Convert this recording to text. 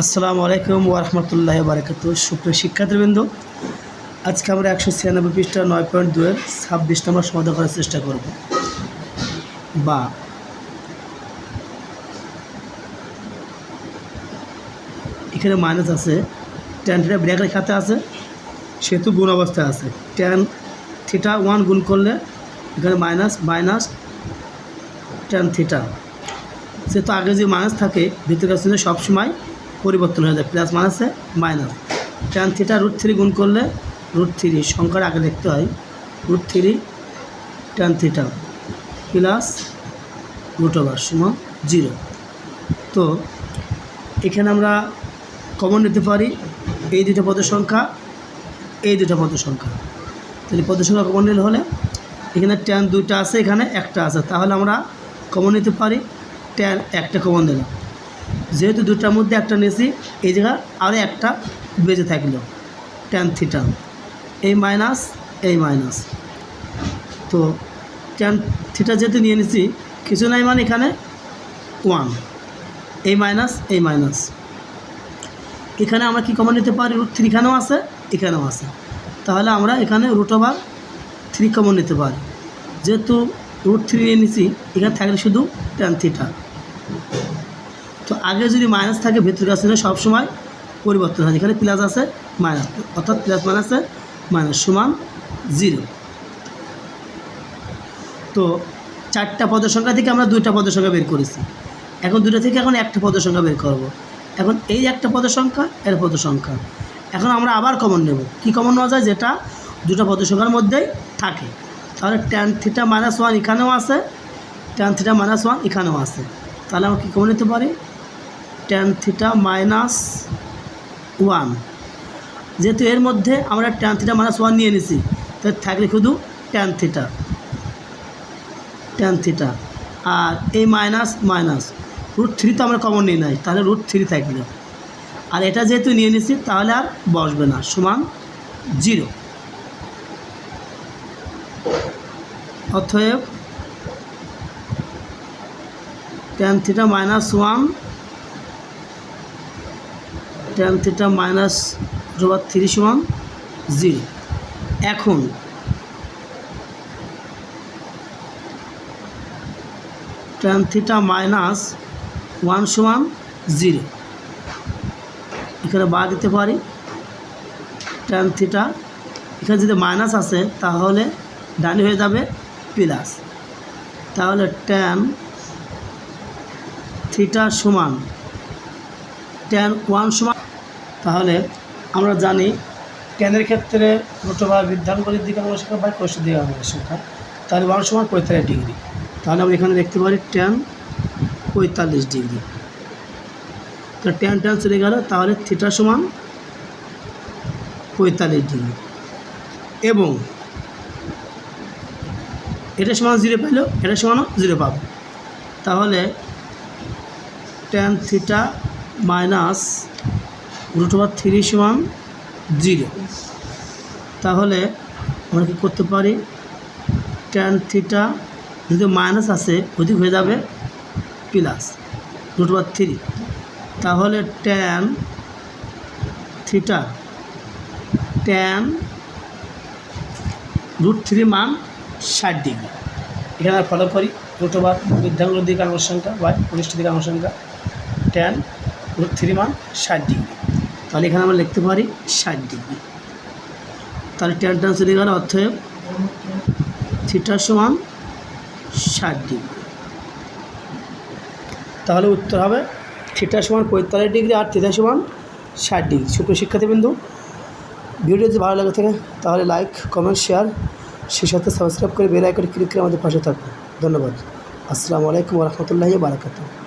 আসসালামু আলাইকুম ওরহমতুল্লাহ বারকাত সুপ্রিয় শিক্ষার্থীবৃন্দ, আজকে আমরা একশো ছিয়ানব্বই পৃষ্ঠা নয় পয়েন্ট দুয়ের ছাব্বিশ নম্বর সমাধান করার চেষ্টা করব। বা। এখানে মাইনাস আছে ট্যান থিটা ব্র্যাক রেখাতে আছে, সেহেতু গুণ অবস্থায় আছে। ট্যান থিটা ওয়ান গুণ করলে এখানে মাইনাস মাইনাস ট্যান থিটা সেহেতু আগে যে মাইনাস থাকে ভিতরে চিহ্ন সবসময় পরিবর্তন হয়ে যায় প্লাস মাইনাসে minus tan theta root three গুণ করলে রুট থ্রি সংখ্যার আগে দেখতে হয় root three tan theta plus root over সমান জিরো তো এখানে আমরা কমন নিতে পারি, এই দুটো পদের সংখ্যা, এই দুটো পদের সংখ্যা। তাহলে পদের সংখ্যা কমন নিলে হলে এখানে ট্যান দুইটা আছে, এখানে একটা আছে। তাহলে আমরা কমন নিতে পারি ট্যান একটা কমন দিলাম। যেহেতু দুটার মধ্যে একটা নিয়েছি, এই জায়গা আরও একটা বেঁচে থাকল ট্যান থিটা এই মাইনাস এই মাইনাস তো ট্যান থিটা যেহেতু নিয়ে নিছি, কিছু নাই মানে এখানে ওয়ান এই মাইনাস এই মাইনাস এখানে আমরা কী কমন নিতে পারি? রুট থ্রি এখানেও আছে এখানেও আছে। তাহলে আমরা এখানে রুট ওভার থ্রি কমন নিতে পারি। যেহেতু রুট থ্রি নিয়ে নিছি, এখানে থাকলে শুধু ট্যান থিটা তো আগে যদি মাইনাস থাকে, ভেতর কাছে সবসময় পরিবর্তন হয়। এখানে প্লাস আছে মাইনাস অর্থাৎ প্লাস মাইনাসে মাইনাস সমান জিরো তো চারটা পদের সংখ্যা থেকে আমরা দুইটা পদের সংখ্যা বের করেছি। এখন দুটো থেকে এখন একটা পদের সংখ্যা বের করব। এখন এই একটা পদের সংখ্যা, এর পদের সংখ্যা। এখন আমরা আবার কমন নেব। কি কমন নেওয়া যায়? যেটা দুটো পদের সংখ্যার মধ্যেই থাকে। তাহলে ট্যান থিটা মাইনাস ওয়ান এখানেও আছে ট্যান থিটা মাইনাস ওয়ান এখানেও আছে। তাহলে আমরা কী কমন নিতে পারি? ট্যান থিটা মাইনাস ওয়ান যেহেতু এর মধ্যে আমরা ট্যান থিটা মাইনাস ওয়ান নিয়ে নিছি তাহলে থাকলে শুধু ট্যান থিটা ট্যান থিটা আর এই মাইনাস মাইনাস রুট থ্রি তো আমরা কমন নিই নাই, তাহলে রুট থ্রি থাকবে। আর এটা যেহেতু নিয়ে নিছি, তাহলে আর বসবে না, সমান জিরো অতএব tan theta minus one tan theta minus root over three সমান জিরো এখন ট্যান থিটা মাইনাস ওয়ান সমান জিরো এখানে বা দিতে পারি। ট্যান থিটা এখানে যদি মাইনাস আছে তাহলে ডানি হয়ে যাবে প্লাস তাহলে ট্যান থিটা সমান ট্যান ওয়ান সমান। তাহলে আমরা জানি ট্যানের ক্ষেত্রে রোটোবা বৃদ্ধাঙ্গলির দিকে আমরা সংখ্যা বা কোষ্ঠ দিকে আমাদের সংখ্যা। তাহলে ওয়ান সমান পঁয়তাল্লিশ ডিগ্রি। তাহলে আমরা এখানে দেখতে পারি ট্যান পঁয়তাল্লিশ ডিগ্রি। তো ট্যান ট্যান চলে গেল, তাহলে থিটা সমান পঁয়তাল্লিশ ডিগ্রি। এবং এটা সমান জিরো পেলেও এটা সমানও জিরো পাবো। তাহলে tan theta minus root over three সমান জিরো। তাহলে আমরা কী করতে পারি? ট্যান থিটা যদি মাইনাস আছে অধিক হয়ে যাবে প্লাস রুট ওভার থ্রি। তাহলে tan theta tan root three মান ষাট ডিগ্রি। এখানে আমরা ফলো করি, রুট ওভার বৃদ্ধাঙ্গুলোর দিকে সংখ্যা বা কনিষ্ঠ দিকে সংখ্যা ট্যান রুট থ্রি মান ষাট ডিগ্রি তাহলে এখানে আমরা লিখতে পারি ষাট ডিগ্রি তাহলে ট্যান ট্যান চলে গেল অর্থেব থিটার সমান ষাট ডিগ্রি তাহলে উত্তর হবে থিটার সমান পঁয়তাল্লিশ ডিগ্রি আর থিটার সমান ষাট ডিগ্রি সুপ্রিয় শিক্ষার্থীবৃন্দু ভিডিও যদি ভালো লাগে থাকে, তাহলে লাইক কমেন্ট শেয়ার সেই সাথে সাবস্ক্রাইব করে বেল আইকনে ক্লিক করে আমাদের পাশে থাকুন ধন্যবাদ। আসসালামু আলাইকুম রহমতুল্লাহি বারাকাতুহ।